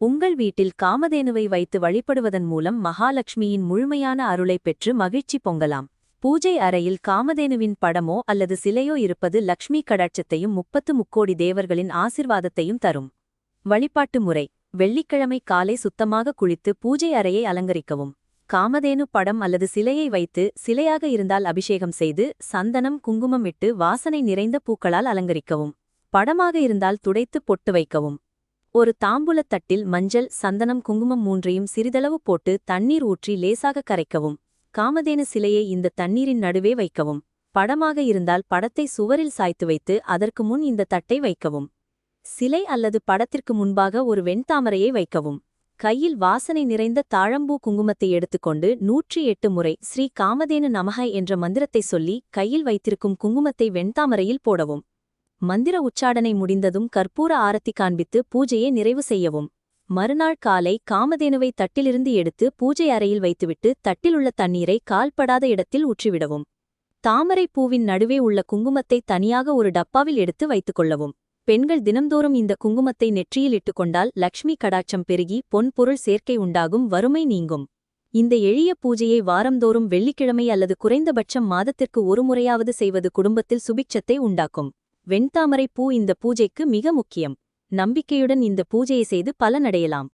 உங்கள் வீட்டில் காமதேனுவை வைத்து வழிபடுவதன் மூலம் மகாலட்சுமியின் முழுமையான அருளைப் பெற்று மகிழ்ச்சி பொங்கலாம். பூஜை அறையில் காமதேனுவின் படமோ அல்லது சிலையோ இருப்பது லக்ஷ்மி கடாட்சத்தையும் முப்பத்து முக்கோடி தேவர்களின் ஆசிர்வாதத்தையும் தரும். வழிபாட்டு முறை. வெள்ளிக்கிழமை காலை சுத்தமாக குளித்து பூஜை அறையை அலங்கரிக்கவும். காமதேனு படம் அல்லது சிலையை வைத்து சிலையாக இருந்தால் அபிஷேகம் செய்து சந்தனம் குங்குமம் இட்டு வாசனை நிறைந்த பூக்களால் அலங்கரிக்கவும். படமாக இருந்தால் துடைத்து பொட்டு வைக்கவும். ஒரு தாம்பூலத் தட்டில் மஞ்சள் சந்தனம் குங்குமம் மூன்றையும் சிறிதளவு போட்டு தண்ணீர் ஊற்றி லேசாக கரைக்கவும். காமதேன சிலையை இந்த தண்ணீரின் நடுவே வைக்கவும். படமாக இருந்தால் படத்தை சுவரில் சாய்த்து வைத்து அதற்கு முன் இந்த தட்டை வைக்கவும். சிலை அல்லது படத்திற்கு முன்பாக ஒரு வெண்தாமரையை வைக்கவும். கையில் வாசனை நிறைந்த தாழம்பூ குங்குமத்தை எடுத்துக்கொண்டு நூற்றி எட்டு முறை ஸ்ரீ காமதேனு நமக என்ற மந்திரத்தை சொல்லி கையில் வைத்திருக்கும் குங்குமத்தை வெண்தாமரையில் போடவும். மந்திர உச்சாடனை முடிந்ததும் கற்பூர ஆரத்தி காண்பித்து பூஜையை நிறைவு செய்யவும். மறுநாள் காலை காமதேனுவை தட்டிலிருந்து எடுத்து பூஜை அறையில் வைத்துவிட்டு தட்டிலுள்ள தண்ணீரை கால்படாத இடத்தில் ஊற்றிவிடவும். தாமரை பூவின் நடுவே உள்ள குங்குமத்தை தனியாக ஒரு டப்பாவில் எடுத்து வைத்துக் கொள்ளவும் பெண்கள் தினம்தோறும் இந்த குங்குமத்தை நெற்றியில் இட்டுக்கொண்டால் லக்ஷ்மி கடாட்சம் பெருகி பொன்பொருள் சேர்க்கை உண்டாகும் வறுமை நீங்கும். இந்த எளிய பூஜையை வாரந்தோறும் வெள்ளிக்கிழமை அல்லது குறைந்தபட்சம் மாதத்திற்கு ஒருமுறையாவது செய்வது குடும்பத்தில் சுபிட்சத்தை உண்டாக்கும். வெண்தாமரை பூ இந்த பூஜைக்கு மிக முக்கியம். நம்பிக்கையுடன் இந்த பூஜையை செய்து பலனடையலாம்.